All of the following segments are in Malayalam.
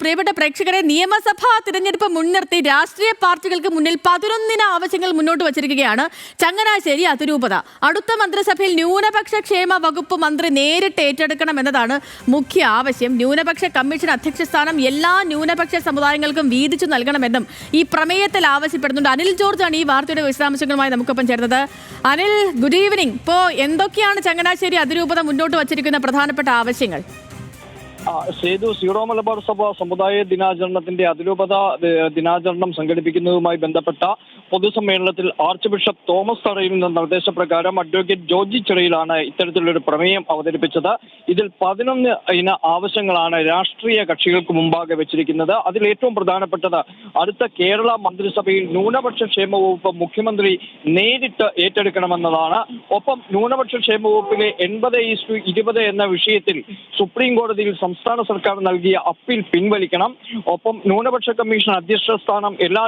പ്രിയപ്പെട്ട പ്രേക്ഷകരെ നിയമസഭാ തിരഞ്ഞെടുപ്പ് മുൻനിർത്തി രാഷ്ട്രീയ പാർട്ടികൾക്ക് മുന്നിൽ പതിനൊന്നിന് ആവശ്യങ്ങൾ മുന്നോട്ട് വച്ചിരിക്കുകയാണ് ചങ്ങനാശ്ശേരി അതിരൂപത. അടുത്ത മന്ത്രിസഭയിൽ ന്യൂനപക്ഷ ക്ഷേമ വകുപ്പ് മന്ത്രി നേരിട്ട് ഏറ്റെടുക്കണം എന്നതാണ് മുഖ്യ ആവശ്യം. ന്യൂനപക്ഷ കമ്മീഷൻ അധ്യക്ഷ സ്ഥാനം എല്ലാ ന്യൂനപക്ഷ സമുദായങ്ങൾക്കും വീതിച്ചു നൽകണമെന്നും ഈ പ്രമേയത്തിൽ ആവശ്യപ്പെടുന്നുണ്ട്. അനിൽ ജോർജാണ് ഈ വാർത്തയുടെ വിശദാംശങ്ങളുമായി നമുക്കൊപ്പം ചേർന്നത്. അനിൽ ഗുഡ് ഈവനിങ് ഇപ്പോൾ എന്തൊക്കെയാണ് ചങ്ങനാശ്ശേരി അതിരൂപത മുന്നോട്ട് വച്ചിരിക്കുന്ന പ്രധാനപ്പെട്ട ആവശ്യങ്ങൾ? സേതു സീറോ മലബാർ സഭ സമുദായ ദിനാചരണത്തിന്റെ അതിരൂപത ദിനാചരണം സംഘടിപ്പിക്കുന്നതുമായി ബന്ധപ്പെട്ട പൊതുസമ്മേളനത്തിൽ ആർച്ച് ബിഷപ്പ് തോമസ് തറയിലിന്റെ നിർദ്ദേശപ്രകാരം അഡ്വക്കേറ്റ് ജോർജി ചിറയിലാണ് ഇത്തരത്തിലൊരു പ്രമേയം അവതരിപ്പിച്ചത്. ഇതിൽ പതിനൊന്ന് ഇന ആവശ്യങ്ങളാണ് രാഷ്ട്രീയ കക്ഷികൾക്ക് മുമ്പാകെ വെച്ചിരിക്കുന്നത്. അതിൽ ഏറ്റവും പ്രധാനപ്പെട്ടത് അടുത്ത കേരള മന്ത്രിസഭയിൽ ന്യൂനപക്ഷ ക്ഷേമ വകുപ്പ് മുഖ്യമന്ത്രി നേരിട്ട് ഏറ്റെടുക്കണമെന്നതാണ്. ഒപ്പം ന്യൂനപക്ഷ ക്ഷേമ വകുപ്പിലെ എൺപത് ഇരുപത് എന്ന വിഷയത്തിൽ സുപ്രീം കോടതിയിൽ സംസ്ഥാന സർക്കാർ നൽകിയ അപ്പീൽ പിൻവലിക്കണം. ഒപ്പം ന്യൂനപക്ഷ കമ്മീഷൻ അധ്യക്ഷ സ്ഥാനം എല്ലാ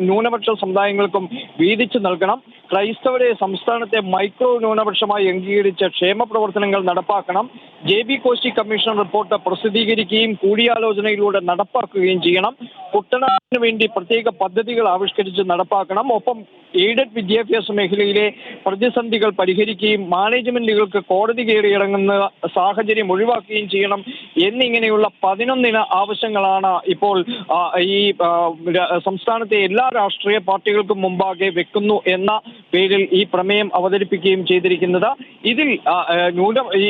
ന്യൂനപക്ഷ സമുദായങ്ങൾക്കും വീതിച്ചു നൽകണം. ക്രൈസ്തവരെ സംസ്ഥാനത്തെ മൈക്രോ ന്യൂനപക്ഷമായി അംഗീകരിച്ച ക്ഷേമ പ്രവർത്തനങ്ങൾ നടപ്പാക്കണം. J B Koshy commission report പ്രസിദ്ധീകരിക്കുകയും കൂടിയാലോചനയിലൂടെ നടപ്പാക്കുകയും ചെയ്യണം. കുട്ടനാടിന് വേണ്ടി പ്രത്യേക പദ്ധതികൾ ആവിഷ്കരിച്ച് നടപ്പാക്കണം. ഒപ്പം എയ്ഡഡ് വിദ്യാഭ്യാസ മേഖലയിലെ പ്രതിസന്ധികൾ പരിഹരിക്കുകയും മാനേജ്മെന്റുകൾക്ക് കോടതി കയറി ഇറങ്ങുന്ന സാഹചര്യം ഒഴിവാക്കുകയും ചെയ്യണം എന്നിങ്ങനെയുള്ള പതിനൊന്നിന് ആവശ്യങ്ങളാണ് ഇപ്പോൾ ഈ സംസ്ഥാനത്തെ എല്ലാ രാഷ്ട്രീയ പാർട്ടികൾക്കും മുമ്പാകെ വെക്കുന്നു എന്ന പേരിൽ ഈ പ്രമേയം അവതരിപ്പിക്കുകയും ചെയ്തിരിക്കുന്നത്. ഇതിൽ ന്യൂന ഈ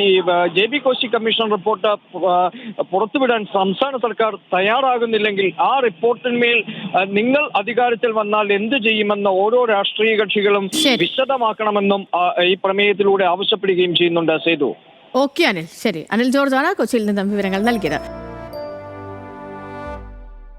J B Koshy commission report പുറത്തുവിടാൻ സംസ്ഥാന സർക്കാർ തയ്യാറാകുന്നില്ലെങ്കിൽ ആ റിപ്പോർട്ടിന്മേൽ നിങ്ങൾ അധികാരത്തിൽ വന്നാൽ എന്ത് ചെയ്യുമെന്ന് ഓരോ രാഷ്ട്രീയ കക്ഷികളും വിശദമാക്കണമെന്നും ഈ പ്രമേയത്തിലൂടെ ആവശ്യപ്പെടുകയും ചെയ്യുന്നുണ്ട് സേതു. ഓക്കെ അനിൽ. ശരി. അനിൽ ജോർജ് ആണ് കൊച്ചിയിൽ നിന്നും വിവരങ്ങൾ നൽകിയത്.